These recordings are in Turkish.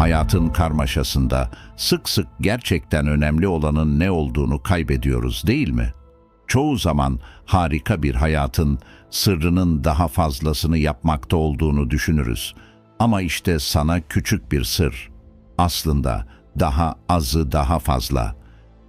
Hayatın karmaşasında sık sık gerçekten önemli olanın ne olduğunu kaybediyoruz değil mi? Çoğu zaman harika bir hayatın sırrının daha fazlasını yapmakta olduğunu düşünürüz. Ama işte sana küçük bir sır. Aslında daha azı daha fazla.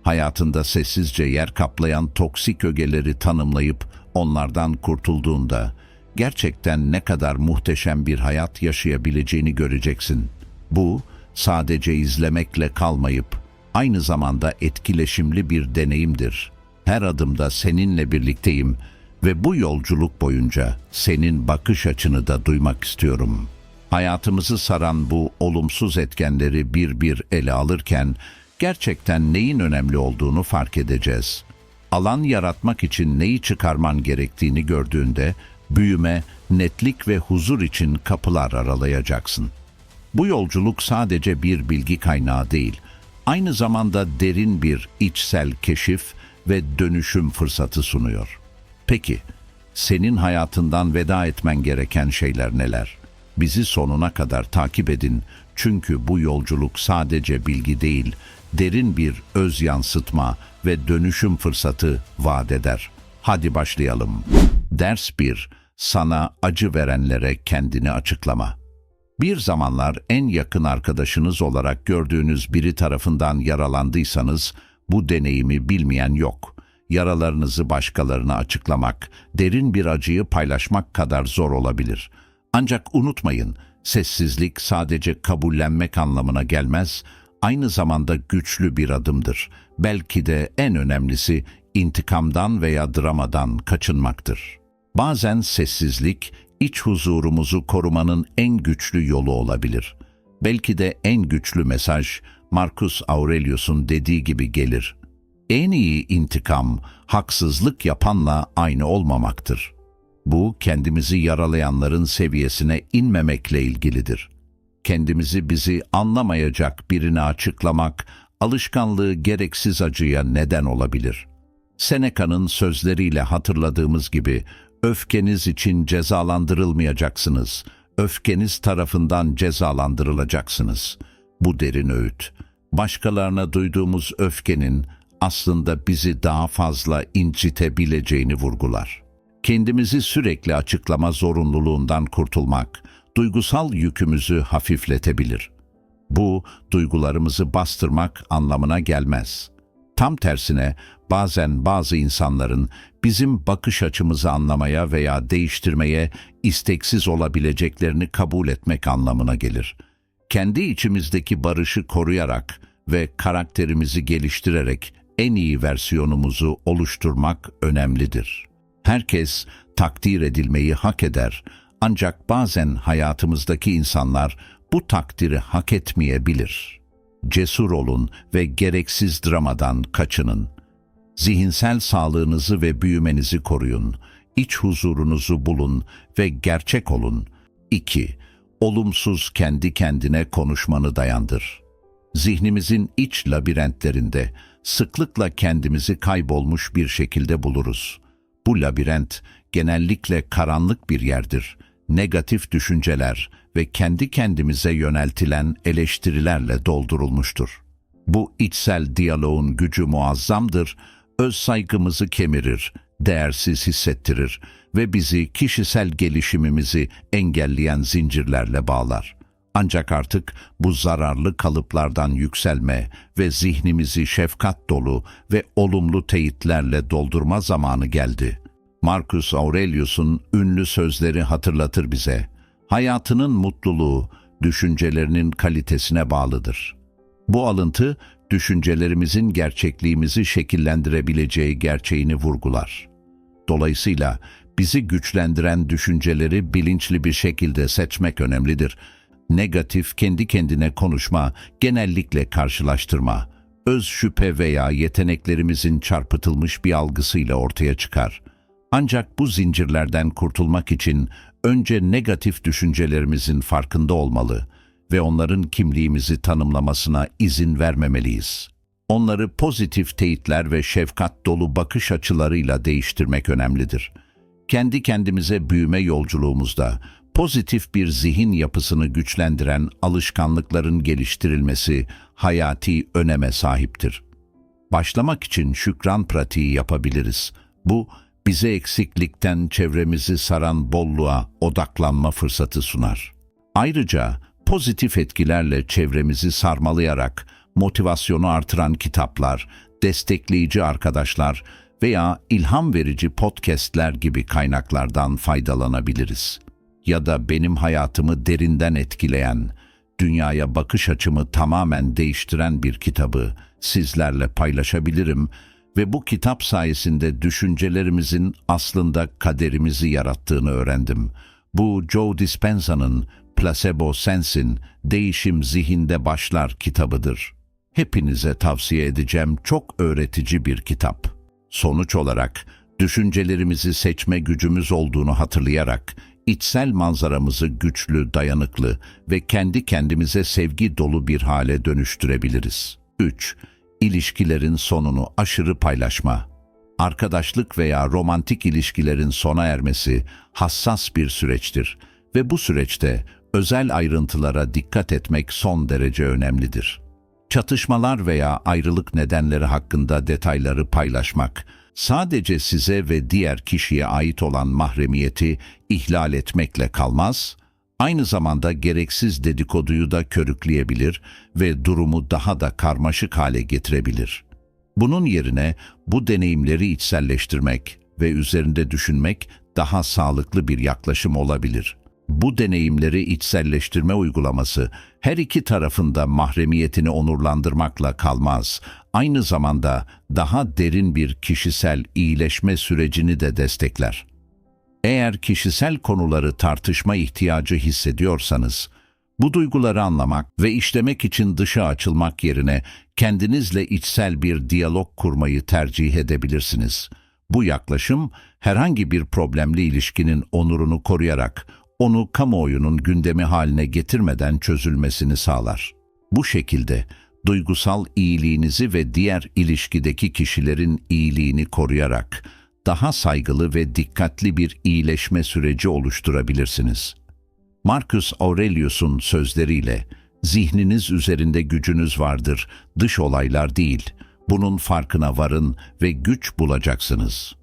Hayatında sessizce yer kaplayan toksik ögeleri tanımlayıp onlardan kurtulduğunda gerçekten ne kadar muhteşem bir hayat yaşayabileceğini göreceksin. Bu sadece izlemekle kalmayıp aynı zamanda etkileşimli bir deneyimdir. Her adımda seninle birlikteyim ve bu yolculuk boyunca senin bakış açını da duymak istiyorum. Hayatımızı saran bu olumsuz etkenleri bir bir ele alırken gerçekten neyin önemli olduğunu fark edeceğiz. Alan yaratmak için neyi çıkarman gerektiğini gördüğünde büyüme, netlik ve huzur için kapılar aralayacaksın. Bu yolculuk sadece bir bilgi kaynağı değil, aynı zamanda derin bir içsel keşif ve dönüşüm fırsatı sunuyor. Peki, senin hayatından veda etmen gereken şeyler neler? Bizi sonuna kadar takip edin çünkü bu yolculuk sadece bilgi değil, derin bir öz yansıtma ve dönüşüm fırsatı vaat eder. Hadi başlayalım. Ders 1. Sana acı verenlere kendini açıklama. Bir zamanlar en yakın arkadaşınız olarak gördüğünüz biri tarafından yaralandıysanız bu deneyimi bilmeyen yok. Yaralarınızı başkalarına açıklamak, derin bir acıyı paylaşmak kadar zor olabilir. Ancak unutmayın, sessizlik sadece kabullenmek anlamına gelmez, aynı zamanda güçlü bir adımdır. Belki de en önemlisi intikamdan veya dramadan kaçınmaktır. Bazen sessizlik, iç huzurumuzu korumanın en güçlü yolu olabilir. Belki de en güçlü mesaj Marcus Aurelius'un dediği gibi gelir. En iyi intikam, haksızlık yapanla aynı olmamaktır. Bu, kendimizi yaralayanların seviyesine inmemekle ilgilidir. Kendimizi bizi anlamayacak birine açıklamak, alışkanlığı gereksiz acıya neden olabilir. Seneca'nın sözleriyle hatırladığımız gibi, öfkeniz için cezalandırılmayacaksınız, öfkeniz tarafından cezalandırılacaksınız. Bu derin öğüt. Başkalarına duyduğumuz öfkenin aslında bizi daha fazla incitebileceğini vurgular. Kendimizi sürekli açıklama zorunluluğundan kurtulmak, duygusal yükümüzü hafifletebilir. Bu, duygularımızı bastırmak anlamına gelmez. Tam tersine bazen bazı insanların bizim bakış açımızı anlamaya veya değiştirmeye isteksiz olabileceklerini kabul etmek anlamına gelir. Kendi içimizdeki barışı koruyarak ve karakterimizi geliştirerek en iyi versiyonumuzu oluşturmak önemlidir. Herkes takdir edilmeyi hak eder ancak bazen hayatımızdaki insanlar bu takdiri hak etmeyebilir. Cesur olun ve gereksiz dramadan kaçının. Zihinsel sağlığınızı ve büyümenizi koruyun. İç huzurunuzu bulun ve gerçek olun. 2. Olumsuz kendi kendine konuşmanı dayandır. Zihnimizin iç labirentlerinde sıklıkla kendimizi kaybolmuş bir şekilde buluruz. Bu labirent genellikle karanlık bir yerdir. Negatif düşünceler ve kendi kendimize yöneltilen eleştirilerle doldurulmuştur. Bu içsel diyaloğun gücü muazzamdır, öz saygımızı kemirir, değersiz hissettirir ve bizi kişisel gelişimimizi engelleyen zincirlerle bağlar. Ancak artık bu zararlı kalıplardan yükselme ve zihnimizi şefkat dolu ve olumlu teyitlerle doldurma zamanı geldi. Marcus Aurelius'un ünlü sözleri hatırlatır bize. Hayatının mutluluğu, düşüncelerinin kalitesine bağlıdır. Bu alıntı, düşüncelerimizin gerçekliğimizi şekillendirebileceği gerçeğini vurgular. Dolayısıyla bizi güçlendiren düşünceleri bilinçli bir şekilde seçmek önemlidir. Negatif kendi kendine konuşma, genellikle karşılaştırma, öz şüphe veya yeteneklerimizin çarpıtılmış bir algısıyla ortaya çıkar. Ancak bu zincirlerden kurtulmak için önce negatif düşüncelerimizin farkında olmalı ve onların kimliğimizi tanımlamasına izin vermemeliyiz. Onları pozitif teyitler ve şefkat dolu bakış açılarıyla değiştirmek önemlidir. Kendi kendimize büyüme yolculuğumuzda pozitif bir zihin yapısını güçlendiren alışkanlıkların geliştirilmesi hayati öneme sahiptir. Başlamak için şükran pratiği yapabiliriz. Bu, bize eksiklikten çevremizi saran bolluğa odaklanma fırsatı sunar. Ayrıca pozitif etkilerle çevremizi sarmalayarak motivasyonu artıran kitaplar, destekleyici arkadaşlar veya ilham verici podcastler gibi kaynaklardan faydalanabiliriz. Ya da benim hayatımı derinden etkileyen, dünyaya bakış açımı tamamen değiştiren bir kitabı sizlerle paylaşabilirim ve bu kitap sayesinde düşüncelerimizin aslında kaderimizi yarattığını öğrendim. Bu Joe Dispenza'nın Placebo Sensin, Değişim Zihinde Başlar kitabıdır. Hepinize tavsiye edeceğim çok öğretici bir kitap. Sonuç olarak düşüncelerimizi seçme gücümüz olduğunu hatırlayarak içsel manzaramızı güçlü, dayanıklı ve kendi kendimize sevgi dolu bir hale dönüştürebiliriz. 3. İlişkilerin sonunu aşırı paylaşma. Arkadaşlık veya romantik ilişkilerin sona ermesi hassas bir süreçtir ve bu süreçte özel ayrıntılara dikkat etmek son derece önemlidir. Çatışmalar veya ayrılık nedenleri hakkında detayları paylaşmak, sadece size ve diğer kişiye ait olan mahremiyeti ihlal etmekle kalmaz, aynı zamanda gereksiz dedikoduyu da körükleyebilir ve durumu daha da karmaşık hale getirebilir. Bunun yerine bu deneyimleri içselleştirmek ve üzerinde düşünmek daha sağlıklı bir yaklaşım olabilir. Bu deneyimleri içselleştirme uygulaması her iki tarafında mahremiyetini onurlandırmakla kalmaz, aynı zamanda daha derin bir kişisel iyileşme sürecini de destekler. Eğer kişisel konuları tartışma ihtiyacı hissediyorsanız, bu duyguları anlamak ve işlemek için dışa açılmak yerine kendinizle içsel bir diyalog kurmayı tercih edebilirsiniz. Bu yaklaşım herhangi bir problemli ilişkinin onurunu koruyarak onu kamuoyunun gündemi haline getirmeden çözülmesini sağlar. Bu şekilde duygusal iyiliğinizi ve diğer ilişkideki kişilerin iyiliğini koruyarak daha saygılı ve dikkatli bir iyileşme süreci oluşturabilirsiniz. Marcus Aurelius'un sözleriyle zihniniz üzerinde gücünüz vardır, dış olaylar değil. Bunun farkına varın ve güç bulacaksınız.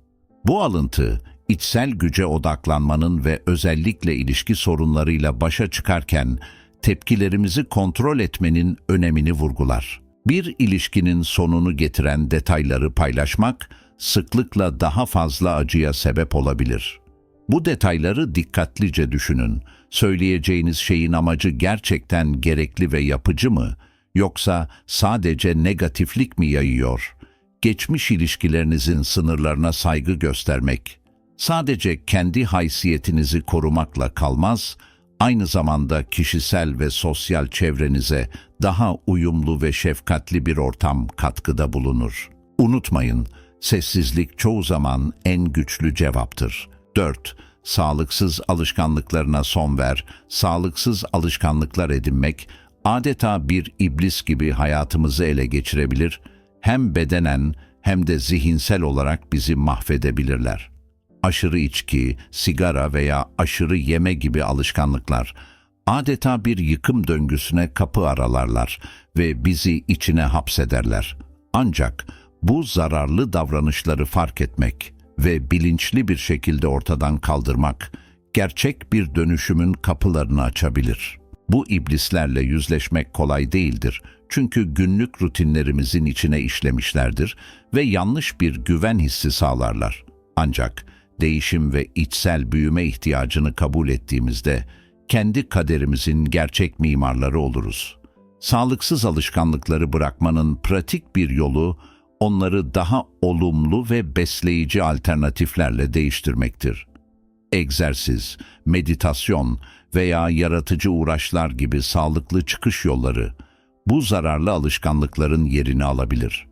Bu alıntı içsel güce odaklanmanın ve özellikle ilişki sorunlarıyla başa çıkarken tepkilerimizi kontrol etmenin önemini vurgular. Bir ilişkinin sonunu getiren detayları paylaşmak sıklıkla daha fazla acıya sebep olabilir. Bu detayları dikkatlice düşünün. Söyleyeceğiniz şeyin amacı gerçekten gerekli ve yapıcı mı yoksa sadece negatiflik mi yayıyor? Geçmiş ilişkilerinizin sınırlarına saygı göstermek sadece kendi haysiyetinizi korumakla kalmaz, aynı zamanda kişisel ve sosyal çevrenize daha uyumlu ve şefkatli bir ortam katkıda bulunur. Unutmayın, sessizlik çoğu zaman en güçlü cevaptır. 4. Sağlıksız alışkanlıklarına son ver. Sağlıksız alışkanlıklar edinmek adeta bir iblis gibi hayatımızı ele geçirebilir, hem bedenen hem de zihinsel olarak bizi mahvedebilirler aşırı içki, sigara veya aşırı yeme gibi alışkanlıklar adeta bir yıkım döngüsüne kapı aralarlar ve bizi içine hapsederler. Ancak bu zararlı davranışları fark etmek ve bilinçli bir şekilde ortadan kaldırmak gerçek bir dönüşümün kapılarını açabilir. Bu iblislerle yüzleşmek kolay değildir. Çünkü günlük rutinlerimizin içine işlemişlerdir ve yanlış bir güven hissi sağlarlar. Ancak değişim ve içsel büyüme ihtiyacını kabul ettiğimizde kendi kaderimizin gerçek mimarları oluruz. Sağlıksız alışkanlıkları bırakmanın pratik bir yolu onları daha olumlu ve besleyici alternatiflerle değiştirmektir. Egzersiz, meditasyon veya yaratıcı uğraşlar gibi sağlıklı çıkış yolları bu zararlı alışkanlıkların yerini alabilir.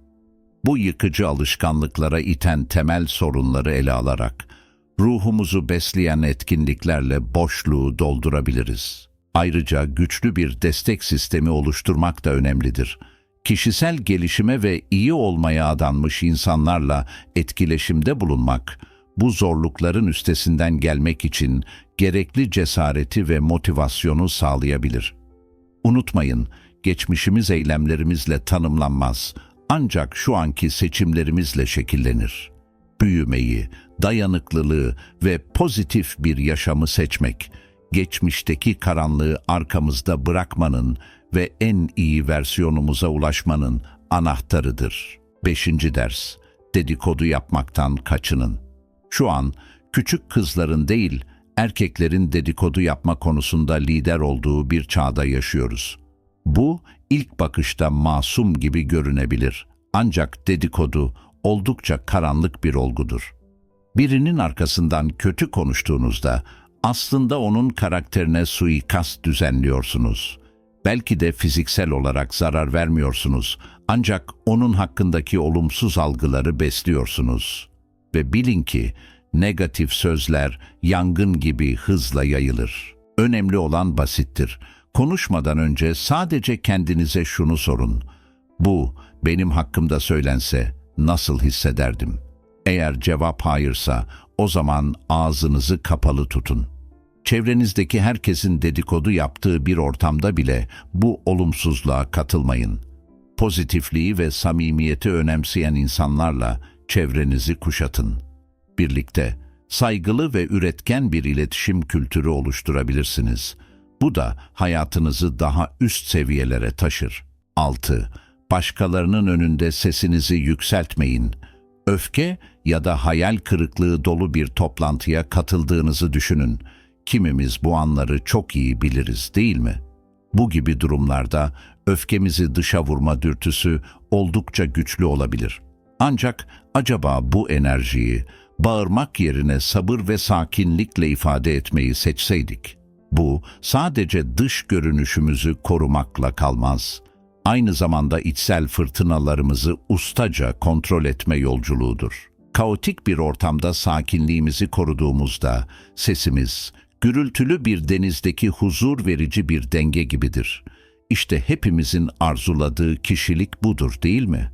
Bu yıkıcı alışkanlıklara iten temel sorunları ele alarak ruhumuzu besleyen etkinliklerle boşluğu doldurabiliriz. Ayrıca güçlü bir destek sistemi oluşturmak da önemlidir. Kişisel gelişime ve iyi olmaya adanmış insanlarla etkileşimde bulunmak, bu zorlukların üstesinden gelmek için gerekli cesareti ve motivasyonu sağlayabilir. Unutmayın, geçmişimiz eylemlerimizle tanımlanmaz, ancak şu anki seçimlerimizle şekillenir. Büyümeyi, dayanıklılığı ve pozitif bir yaşamı seçmek, geçmişteki karanlığı arkamızda bırakmanın ve en iyi versiyonumuza ulaşmanın anahtarıdır. 5. ders Dedikodu yapmaktan kaçının. Şu an küçük kızların değil, erkeklerin dedikodu yapma konusunda lider olduğu bir çağda yaşıyoruz. Bu ilk bakışta masum gibi görünebilir. Ancak dedikodu oldukça karanlık bir olgudur. Birinin arkasından kötü konuştuğunuzda aslında onun karakterine suikast düzenliyorsunuz. Belki de fiziksel olarak zarar vermiyorsunuz ancak onun hakkındaki olumsuz algıları besliyorsunuz. Ve bilin ki negatif sözler yangın gibi hızla yayılır. Önemli olan basittir. Konuşmadan önce sadece kendinize şunu sorun. Bu benim hakkımda söylense nasıl hissederdim? Eğer cevap hayırsa o zaman ağzınızı kapalı tutun. Çevrenizdeki herkesin dedikodu yaptığı bir ortamda bile bu olumsuzluğa katılmayın. Pozitifliği ve samimiyeti önemseyen insanlarla çevrenizi kuşatın. Birlikte saygılı ve üretken bir iletişim kültürü oluşturabilirsiniz. Bu da hayatınızı daha üst seviyelere taşır. 6. Başkalarının önünde sesinizi yükseltmeyin. Öfke ya da hayal kırıklığı dolu bir toplantıya katıldığınızı düşünün. Kimimiz bu anları çok iyi biliriz değil mi? Bu gibi durumlarda öfkemizi dışa vurma dürtüsü oldukça güçlü olabilir. Ancak acaba bu enerjiyi bağırmak yerine sabır ve sakinlikle ifade etmeyi seçseydik? Bu sadece dış görünüşümüzü korumakla kalmaz. Aynı zamanda içsel fırtınalarımızı ustaca kontrol etme yolculuğudur. Kaotik bir ortamda sakinliğimizi koruduğumuzda sesimiz gürültülü bir denizdeki huzur verici bir denge gibidir. İşte hepimizin arzuladığı kişilik budur değil mi?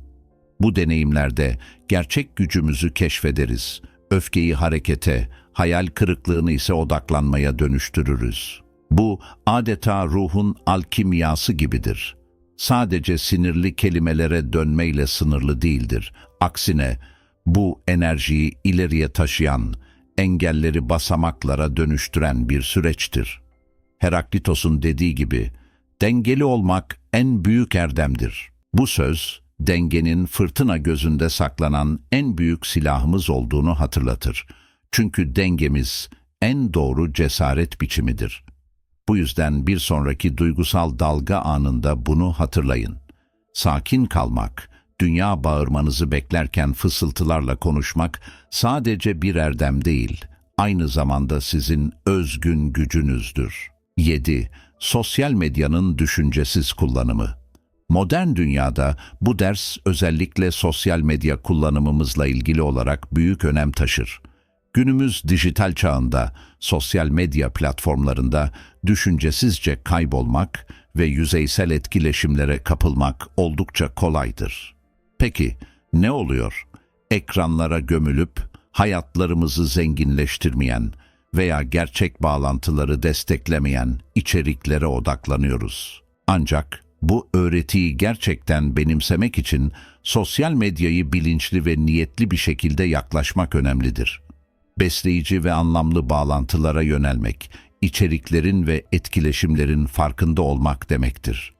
Bu deneyimlerde gerçek gücümüzü keşfederiz. Öfkeyi harekete, hayal kırıklığını ise odaklanmaya dönüştürürüz. Bu adeta ruhun alkimyası gibidir. Sadece sinirli kelimelere dönmeyle sınırlı değildir. Aksine bu enerjiyi ileriye taşıyan, engelleri basamaklara dönüştüren bir süreçtir. Heraklitos'un dediği gibi, dengeli olmak en büyük erdemdir. Bu söz, dengenin fırtına gözünde saklanan en büyük silahımız olduğunu hatırlatır. Çünkü dengemiz en doğru cesaret biçimidir. Bu yüzden bir sonraki duygusal dalga anında bunu hatırlayın. Sakin kalmak, dünya bağırmanızı beklerken fısıltılarla konuşmak sadece bir erdem değil, aynı zamanda sizin özgün gücünüzdür. 7. Sosyal medyanın düşüncesiz kullanımı. Modern dünyada bu ders özellikle sosyal medya kullanımımızla ilgili olarak büyük önem taşır. Günümüz dijital çağında sosyal medya platformlarında düşüncesizce kaybolmak ve yüzeysel etkileşimlere kapılmak oldukça kolaydır. Peki ne oluyor? Ekranlara gömülüp hayatlarımızı zenginleştirmeyen veya gerçek bağlantıları desteklemeyen içeriklere odaklanıyoruz. Ancak bu öğretiyi gerçekten benimsemek için sosyal medyayı bilinçli ve niyetli bir şekilde yaklaşmak önemlidir. Besleyici ve anlamlı bağlantılara yönelmek, içeriklerin ve etkileşimlerin farkında olmak demektir.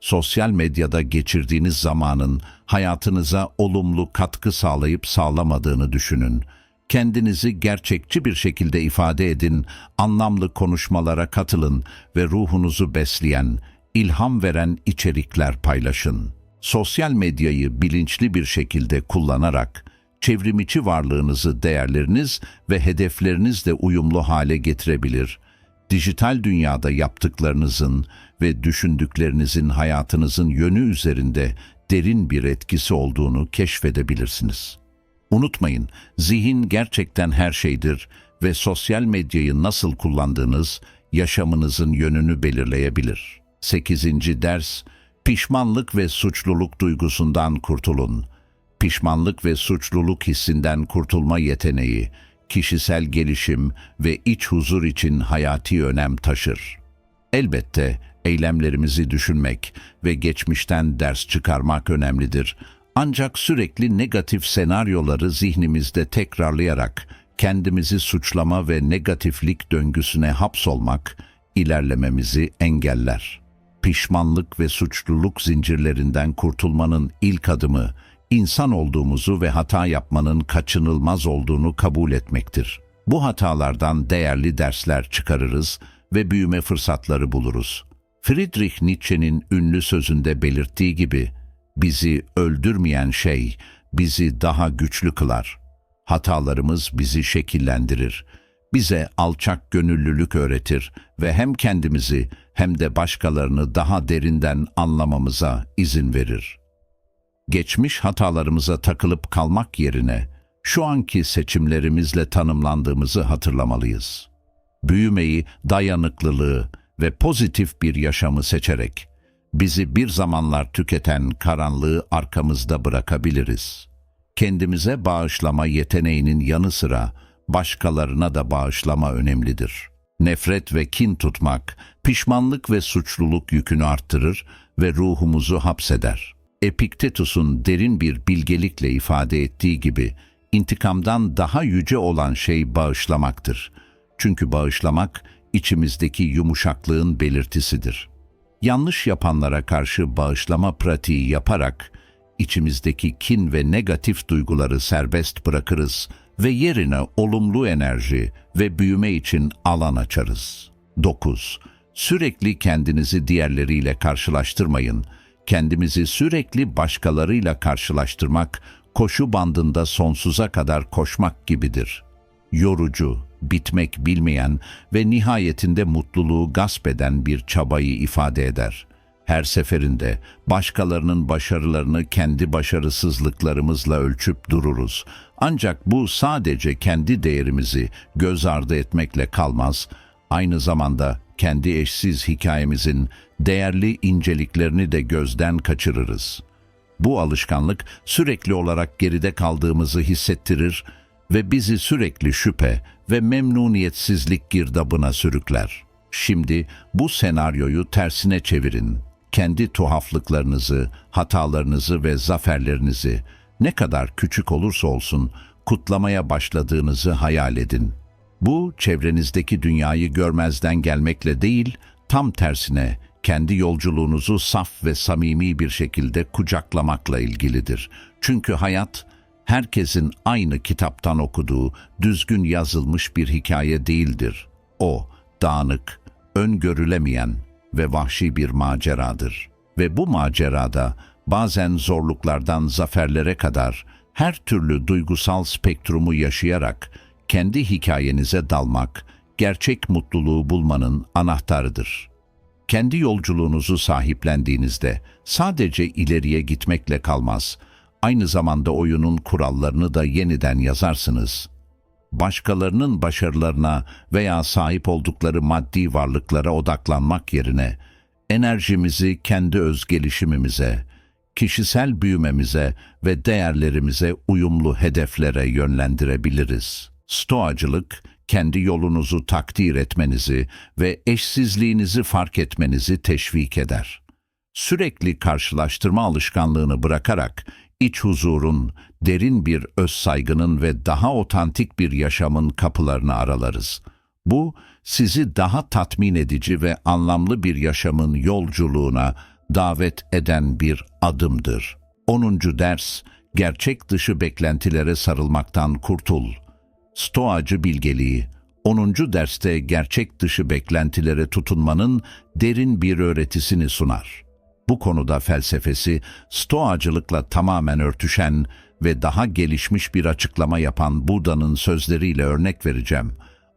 Sosyal medyada geçirdiğiniz zamanın hayatınıza olumlu katkı sağlayıp sağlamadığını düşünün. Kendinizi gerçekçi bir şekilde ifade edin, anlamlı konuşmalara katılın ve ruhunuzu besleyen, ilham veren içerikler paylaşın. Sosyal medyayı bilinçli bir şekilde kullanarak çevrimiçi varlığınızı değerleriniz ve hedeflerinizle uyumlu hale getirebilir. Dijital dünyada yaptıklarınızın ve düşündüklerinizin hayatınızın yönü üzerinde derin bir etkisi olduğunu keşfedebilirsiniz. Unutmayın, zihin gerçekten her şeydir ve sosyal medyayı nasıl kullandığınız yaşamınızın yönünü belirleyebilir. 8. ders Pişmanlık ve suçluluk duygusundan kurtulun. Pişmanlık ve suçluluk hissinden kurtulma yeteneği kişisel gelişim ve iç huzur için hayati önem taşır. Elbette eylemlerimizi düşünmek ve geçmişten ders çıkarmak önemlidir. Ancak sürekli negatif senaryoları zihnimizde tekrarlayarak kendimizi suçlama ve negatiflik döngüsüne hapsolmak ilerlememizi engeller. Pişmanlık ve suçluluk zincirlerinden kurtulmanın ilk adımı insan olduğumuzu ve hata yapmanın kaçınılmaz olduğunu kabul etmektir. Bu hatalardan değerli dersler çıkarırız ve büyüme fırsatları buluruz. Friedrich Nietzsche'nin ünlü sözünde belirttiği gibi, bizi öldürmeyen şey bizi daha güçlü kılar. Hatalarımız bizi şekillendirir. Bize alçak gönüllülük öğretir ve hem kendimizi hem de başkalarını daha derinden anlamamıza izin verir. Geçmiş hatalarımıza takılıp kalmak yerine şu anki seçimlerimizle tanımlandığımızı hatırlamalıyız. Büyümeyi, dayanıklılığı ve pozitif bir yaşamı seçerek bizi bir zamanlar tüketen karanlığı arkamızda bırakabiliriz. Kendimize bağışlama yeteneğinin yanı sıra başkalarına da bağışlama önemlidir. Nefret ve kin tutmak, pişmanlık ve suçluluk yükünü arttırır ve ruhumuzu hapseder. Epiktetus'un derin bir bilgelikle ifade ettiği gibi, intikamdan daha yüce olan şey bağışlamaktır. Çünkü bağışlamak, içimizdeki yumuşaklığın belirtisidir. Yanlış yapanlara karşı bağışlama pratiği yaparak, içimizdeki kin ve negatif duyguları serbest bırakırız ve yerine olumlu enerji ve büyüme için alan açarız. 9. Sürekli kendinizi diğerleriyle karşılaştırmayın. Kendimizi sürekli başkalarıyla karşılaştırmak, koşu bandında sonsuza kadar koşmak gibidir. Yorucu, bitmek bilmeyen ve nihayetinde mutluluğu gasp eden bir çabayı ifade eder. Her seferinde başkalarının başarılarını kendi başarısızlıklarımızla ölçüp dururuz. Ancak bu sadece kendi değerimizi göz ardı etmekle kalmaz, aynı zamanda kendi eşsiz hikayemizin değerli inceliklerini de gözden kaçırırız. Bu alışkanlık sürekli olarak geride kaldığımızı hissettirir ve bizi sürekli şüphe ve memnuniyetsizlik girdabına sürükler. Şimdi bu senaryoyu tersine çevirin. Kendi tuhaflıklarınızı, hatalarınızı ve zaferlerinizi ne kadar küçük olursa olsun kutlamaya başladığınızı hayal edin. Bu çevrenizdeki dünyayı görmezden gelmekle değil, tam tersine kendi yolculuğunuzu saf ve samimi bir şekilde kucaklamakla ilgilidir. Çünkü hayat herkesin aynı kitaptan okuduğu düzgün yazılmış bir hikaye değildir. O dağınık, öngörülemeyen ve vahşi bir maceradır. Ve bu macerada bazen zorluklardan zaferlere kadar her türlü duygusal spektrumu yaşayarak kendi hikayenize dalmak, gerçek mutluluğu bulmanın anahtarıdır. Kendi yolculuğunuzu sahiplendiğinizde sadece ileriye gitmekle kalmaz, aynı zamanda oyunun kurallarını da yeniden yazarsınız. Başkalarının başarılarına veya sahip oldukları maddi varlıklara odaklanmak yerine enerjimizi kendi öz gelişimimize, kişisel büyümemize ve değerlerimize uyumlu hedeflere yönlendirebiliriz. Stoacılık, kendi yolunuzu takdir etmenizi ve eşsizliğinizi fark etmenizi teşvik eder. Sürekli karşılaştırma alışkanlığını bırakarak iç huzurun, derin bir öz saygının ve daha otantik bir yaşamın kapılarını aralarız. Bu, sizi daha tatmin edici ve anlamlı bir yaşamın yolculuğuna davet eden bir adımdır. 10. ders, gerçek dışı beklentilere sarılmaktan kurtul. Stoacı bilgeliği, 10. derste gerçek dışı beklentilere tutunmanın derin bir öğretisini sunar. Bu konuda felsefesi, stoacılıkla tamamen örtüşen ve daha gelişmiş bir açıklama yapan Buda'nın sözleriyle örnek vereceğim.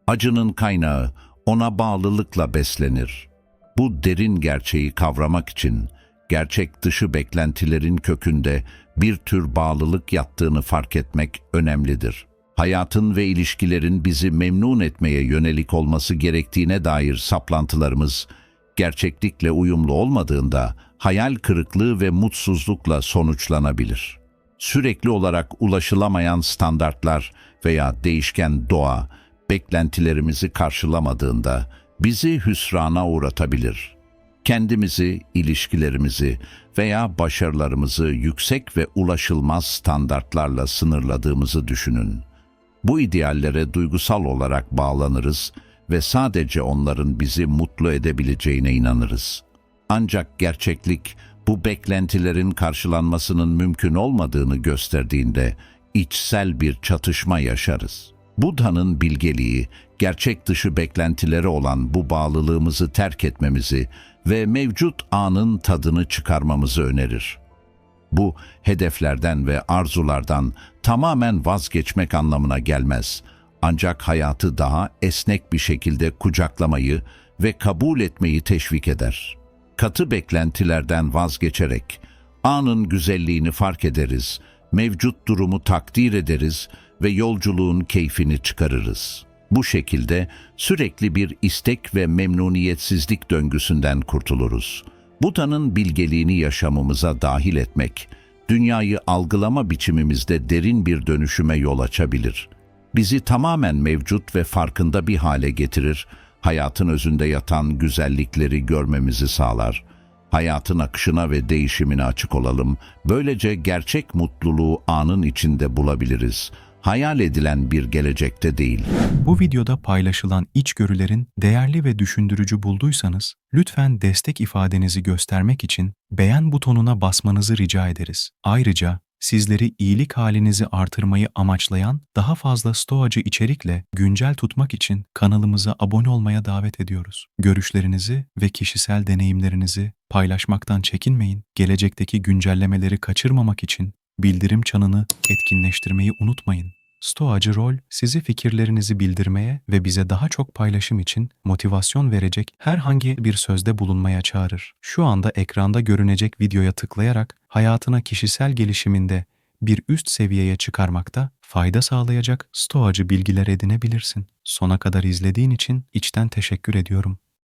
Acının kaynağı ona bağlılıkla beslenir. Bu derin gerçeği kavramak için gerçek dışı beklentilerin kökünde bir tür bağlılık yattığını fark etmek önemlidir. Hayatın ve ilişkilerin bizi memnun etmeye yönelik olması gerektiğine dair saplantılarımız gerçeklikle uyumlu olmadığında hayal kırıklığı ve mutsuzlukla sonuçlanabilir. Sürekli olarak ulaşılamayan standartlar veya değişken doğa beklentilerimizi karşılamadığında bizi hüsrana uğratabilir. Kendimizi, ilişkilerimizi veya başarılarımızı yüksek ve ulaşılmaz standartlarla sınırladığımızı düşünün. Bu ideallere duygusal olarak bağlanırız ve sadece onların bizi mutlu edebileceğine inanırız. Ancak gerçeklik bu beklentilerin karşılanmasının mümkün olmadığını gösterdiğinde içsel bir çatışma yaşarız. Buda'nın bilgeliği, gerçek dışı beklentileri olan bu bağlılığımızı terk etmemizi ve mevcut anın tadını çıkarmamızı önerir. Bu hedeflerden ve arzulardan tamamen vazgeçmek anlamına gelmez. Ancak hayatı daha esnek bir şekilde kucaklamayı ve kabul etmeyi teşvik eder. Katı beklentilerden vazgeçerek anın güzelliğini fark ederiz, mevcut durumu takdir ederiz ve yolculuğun keyfini çıkarırız. Bu şekilde sürekli bir istek ve memnuniyetsizlik döngüsünden kurtuluruz. Buda'nın bilgeliğini yaşamımıza dahil etmek, dünyayı algılama biçimimizde derin bir dönüşüme yol açabilir. Bizi tamamen mevcut ve farkında bir hale getirir, hayatın özünde yatan güzellikleri görmemizi sağlar. Hayatın akışına ve değişimine açık olalım, böylece gerçek mutluluğu anın içinde bulabiliriz. Hayal edilen bir gelecekte değil. Bu videoda paylaşılan içgörülerin değerli ve düşündürücü bulduysanız, lütfen destek ifadenizi göstermek için beğen butonuna basmanızı rica ederiz. Ayrıca sizleri iyilik halinizi artırmayı amaçlayan daha fazla stoacı içerikle güncel tutmak için kanalımıza abone olmaya davet ediyoruz. Görüşlerinizi ve kişisel deneyimlerinizi paylaşmaktan çekinmeyin. Gelecekteki güncellemeleri kaçırmamak için bildirim çanını etkinleştirmeyi unutmayın. Stoacı rol sizi fikirlerinizi bildirmeye ve bize daha çok paylaşım için motivasyon verecek herhangi bir sözde bulunmaya çağırır. Şu anda ekranda görünecek videoya tıklayarak hayatına kişisel gelişiminde bir üst seviyeye çıkarmakta fayda sağlayacak stoacı bilgiler edinebilirsin. Sona kadar izlediğin için içten teşekkür ediyorum.